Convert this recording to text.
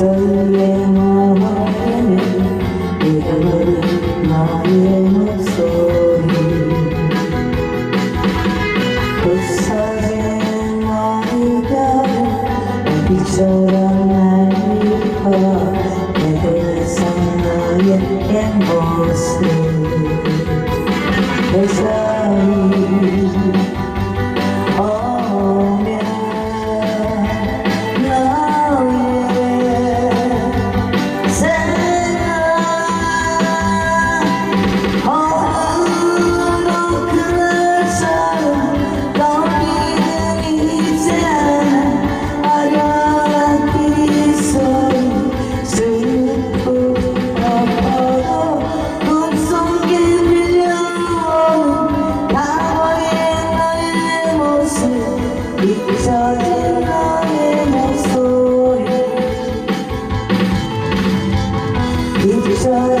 하늘의 너머에는 이어버린 나의 목소리 부서진 나이가 비처럼 날 입어 내도에서 너의 회사임. 젖은 나의 목소리 잊어